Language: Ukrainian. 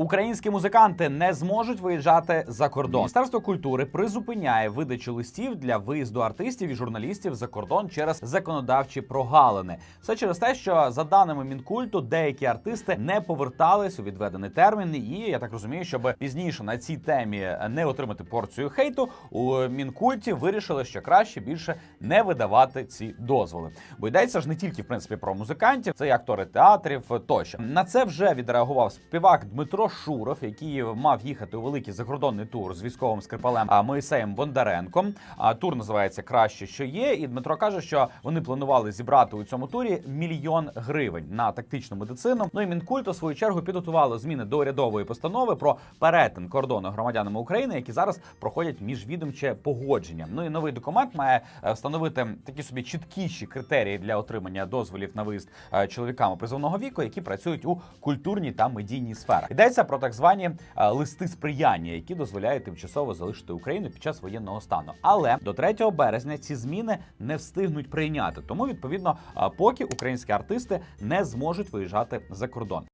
Українські музиканти не зможуть виїжджати за кордон. Міністерство культури призупиняє видачу листів для виїзду артистів і журналістів за кордон через законодавчі прогалини. Все через те, що за даними мінкульту, деякі артисти не повертались у відведений термін. І я так розумію, щоб пізніше на цій темі не отримати порцію хейту, у мінкульті вирішили, що краще більше не видавати ці дозволи. Бо йдеться ж не тільки в принципі про музикантів, це і актори театрів тощо. На це вже відреагував співак Дмитро Шуров, який мав їхати у великий закордонний тур з військовим скрипалем Моїсеєм Бондаренком. А тур називається Краще, що є. І Дмитро каже, що вони планували зібрати у цьому турі мільйон гривень на тактичну медицину. Ну і мінкульт у свою чергу підготувало зміни до урядової постанови про перетин кордону громадянами України, які зараз проходять міжвідомче погодження. Ну і новий документ має е, встановити такі собі чіткіші критерії для отримання дозволів на виїзд е, чоловіками призовного віку, які працюють у культурній та медійній сферах. Йдеться про так звані е, листи сприяння, які дозволяють тимчасово залишити Україну під час воєнного стану. Але до 3 березня ці зміни не встигнуть прийняти. Тому відповідно, е, поки українські артисти не зможуть виїжджати за кордон.